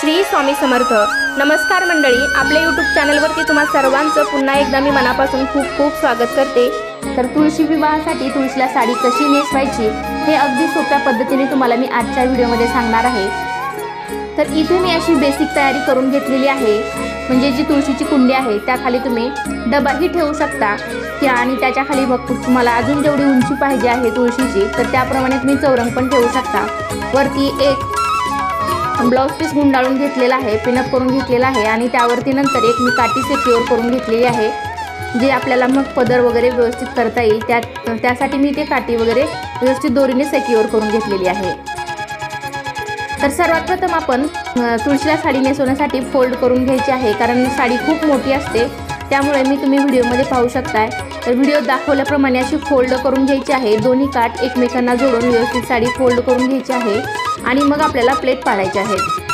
श्री स्वामी समर्थ. नमस्कार मंडळी आपल्या यूट्यूब चॅनलवरती तुम्हा सर्वांचं पुन्हा एकदा मी मनापासून खूप खूप स्वागत करते. तर तुळशी विवाहासाठी तुळशीला साडी कशी नेसवायची हे अगदी सोप्या पद्धतीने तुम्हाला मी आजच्या व्हिडिओमध्ये सांगणार आहे. तर इथे मी अशी बेसिक तयारी करून घेतलेली आहे. म्हणजे जी तुळशीची कुंडी आहे त्याखाली तुम्ही डबाही ठेवू शकता. त्या आणि त्याच्याखाली मग तुम्हाला अजून जेवढी उंची पाहिजे आहे तुळशीची तर त्याप्रमाणे तुम्ही चौरंग पण ठेवू शकता. वरती एक ब्लाऊज पीस गुंडाळून घेतलेला आहे पिनअप करून घेतलेला आहे आणि त्यावरती नंतर एक मी काठी सेक्युअर करून घेतलेली आहे जे आपल्याला मग पदर वगैरे व्यवस्थित करता येईल. त्या त्यासाठी मी ते काठी वगैरे व्यवस्थित दोरीने सेक्युअर करून घेतलेली आहे. तर सर्वात प्रथम आपण तुळशीला साडी नेसवण्यासाठी फोल्ड करून घ्यायची आहे कारण साडी खूप मोठी असते. त्यामुळे मी तुम्ही व्हिडिओमध्ये पाहू शकताय. तर व्हिडिओ दाखवल्याप्रमाणे अशी फोल्ड करून घ्यायची आहे. दोन्ही काठ एकमेकांना जोडून व्यवस्थित साडी फोल्ड करून घ्यायची आहे. आणि मग आपल्याला प्लेट पाडायचे आहेत.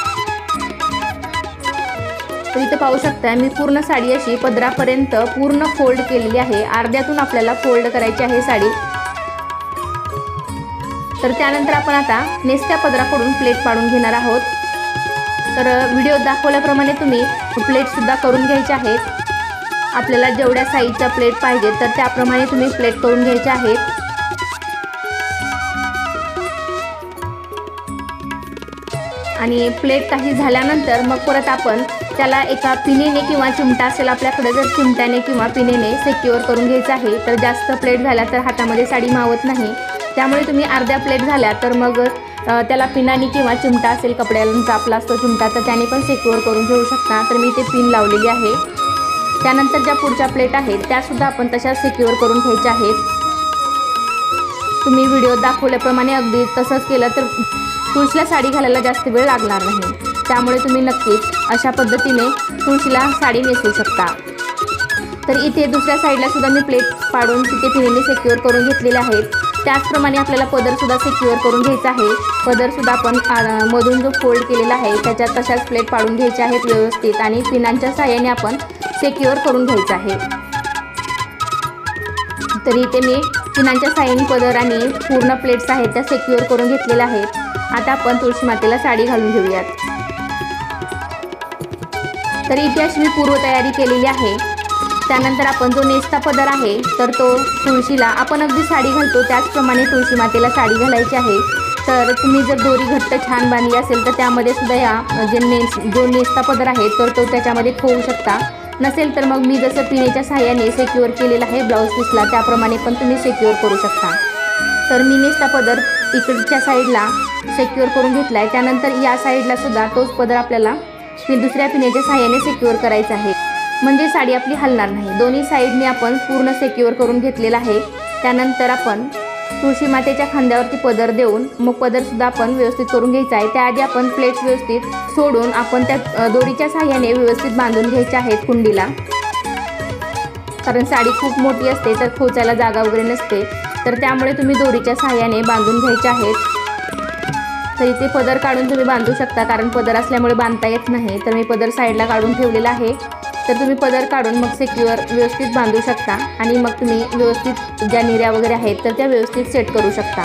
तर इथं पाहू शकता मी पूर्ण साडी अशी पदरापर्यंत पूर्ण फोल्ड केलेली आहे. अर्ध्यातून आपल्याला फोल्ड करायची आहे साडी. तर त्यानंतर आपण आता नेसत्या पदराकडून प्लेट पाडून घेणार आहोत. तर व्हिडिओ दाखवल्याप्रमाणे तुम्ही प्लेटसुद्धा करून घ्यायच्या आहेत. आपल्याला जेवढ्या साईजच्या प्लेट पाहिजे तर त्याप्रमाणे तुम्ही प्लेट करून घ्यायच्या आहेत. आणि प्लेट काही झाल्यानंतर मग परत आपण त्याला एका पिनेने किंवा चिमटा असेल आपल्याकडे जर चिमट्याने किंवा पिनेने सेक्युअर करून घ्यायचं आहे तर जास्त प्लेट झाल्या तर हातामध्ये साडी मावत नाही. त्यामुळे तुम्ही अर्ध्या प्लेट झाल्या तर मग त्याला पिनाने किंवा चिमटा असेल कपड्याला आपला असतो चिमटा तर त्याने पण सेक्युअर करून घेऊ शकता. तर मी ते पिन लावलेली आहे. त्यानंतर ज्या पुढच्या प्लेट आहेत त्यासुद्धा आपण तशा सिक्युअर करून घ्यायच्या आहेत. तुम्ही व्हिडिओ दाखवल्याप्रमाणे अगदी तसंच केलं तर तुळशीला साडी घालायला जास्त वेळ लागणार नाही. त्यामुळे तुम्ही नक्कीच अशा पद्धतीने तुळशीला साडी नेसू शकता. तर इथे दुसऱ्या साईडला सुद्धा मी प्लेट पाडून तिथे पिनेने सेक्युअर करून घेतलेले आहेत. त्याचप्रमाणे आपल्याला पदरसुद्धा सेक्युअर करून घ्यायचा आहे. पदरसुद्धा आपण मधून जो फोल्ड केलेला आहे त्याच्यात तशाच प्लेट पाडून घ्यायच्या आहेत व्यवस्थित. आणि पिनांच्या साह्याने आपण सेक्युअर करून घ्यायचं आहे. तर इथे मी पिनांच्या साईन पदर आणि पूर्ण प्लेट्स आहेत त्या सेक्युअर करून घेतलेल्या आहेत. आता आपण तुळशी मातेला साडी घालून घेऊयात. तर इथे अशी मी पूर्वतयारी केलेली आहे. त्यानंतर आपण जो नेसता पदर आहे तर तो तुळशीला आपण अगदी साडी घालतो. त्याचप्रमाणे तुळशी मातेला साडी घालायची आहे. तर तुम्ही जर दोरी घट्ट छान बांधली असेल तर त्यामध्ये सुद्धा या जे नेस जो नेसता पदर आहे तर तो त्याच्यामध्ये ठेवू शकता. नसेल तर मग मी जसं पिण्याच्या साह्याने सेक्युअर केलेला आहे ब्लाऊज पीसला त्याप्रमाणे पण तुम्ही सेक्युअर करू शकता. तर मी नेसता पदर इकडच्या साईडला सेक्युअर करून घेतला आहे त्यानंतर या साईडला सुद्धा तोच पदर आपल्याला पि दुसऱ्या पिण्याच्या साह्याने सेक्युअर करायचा आहे. म्हणजे साडी आपली हलणार नाही. दोन्ही साईडने आपण पूर्ण सेक्युअर करून घेतलेला आहे. त्यानंतर आपण तुळशी मातेच्या खांद्यावरती पदर देऊन मग पदरसुद्धा आपण व्यवस्थित करून घ्यायचा आहे. त्याआधी आपण प्लेट्स व्यवस्थित सोडून आपण त्या दोरीच्या साह्याने व्यवस्थित बांधून घ्यायच्या आहेत कुंडीला. कारण साडी खूप मोठी असते तर खोचायला जागा वगैरे नसते. तर त्यामुळे तुम्ही दोरीच्या साह्याने बांधून घ्यायचे आहेत. तर इथे पदर काढून तुम्ही बांधू शकता कारण पदर असल्यामुळे बांधता येत नाही. तर मी पदर साईडला काढून ठेवलेला आहे. तर तुम्ही पदर काढून मग सेक्युअर व्यवस्थित बांधू शकता आणि मग तुम्ही व्यवस्थित ज्या निऱ्या वगैरे आहेत तर त्या व्यवस्थित सेट करू शकता.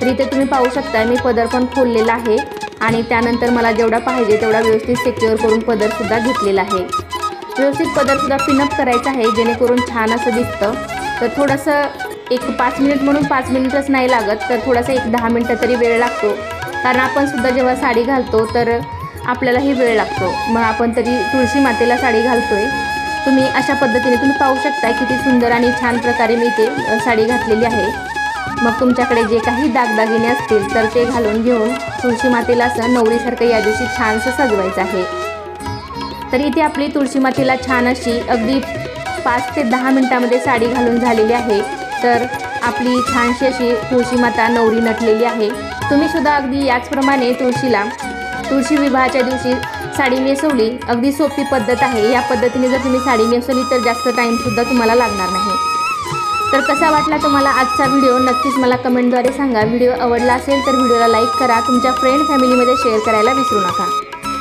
तर इथे तुम्ही पाहू शकता मी पदर पण खोललेला आहे आणि त्यानंतर मला जेवढा पाहिजे तेवढा व्यवस्थित सेक्युअर करून पदरसुद्धा घेतलेला आहे. व्यवस्थित पदरसुद्धा पिनअप करायचं आहे जेणेकरून छान असं दिसतं. तर थोडंसं एक पाच मिनिट म्हणून पाच मिनिटच नाही लागत तर थोडासा एक दहा मिनटं तरी वेळ लागतो. कारण आपण सुद्धा जेव्हा साडी घालतो तर आपल्यालाही वेळ लागतो. मग आपण तरी तुळशी मातेला साडी आहे तुम्ही अशा पद्धतीने तुम्ही पाहू शकता किती सुंदर आणि छान प्रकारे मी ते साडी घातलेली आहे. मग तुमच्याकडे जे काही दागदागिने असतील तर ते घालून घेऊन तुळशी मातेला असं नवरीसारखं या दिवशी छानसं सजवायचं आहे. तर इथे आपली तुळशी मातेला छान अशी अगदी पाच ते दहा मिनटामध्ये साडी घालून झालेली आहे. तर आपली छानशी अशी तुळशी माता नवरी नटलेली आहे. तुम्हीसुद्धा अगदी याचप्रमाणे तुळशीला तुळशी विवाहाच्या दिवशी साडी नेसवली. अगदी सोपी पद्धत आहे. या पद्धतीने जर तुम्ही साडी नेसवली तर जास्त टाईमसुद्धा तुम्हाला लागणार नाही. तर कसा वाटला तुम्हाला आजचा व्हिडिओ? नक्कीच मला कमेंटद्वारे सांगा. व्हिडिओ आवडला असेल तर व्हिडिओला लाईक करा. तुमच्या फ्रेंड फॅमिलीमध्ये शेअर करायला विसरू नका.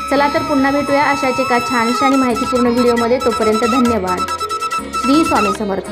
चला तर पुन्हा भेटूया अशाच एका छानशा आणि माहितीपूर्ण व्हिडिओमध्ये. तोपर्यंत धन्यवाद. श्री स्वामी समर्थ.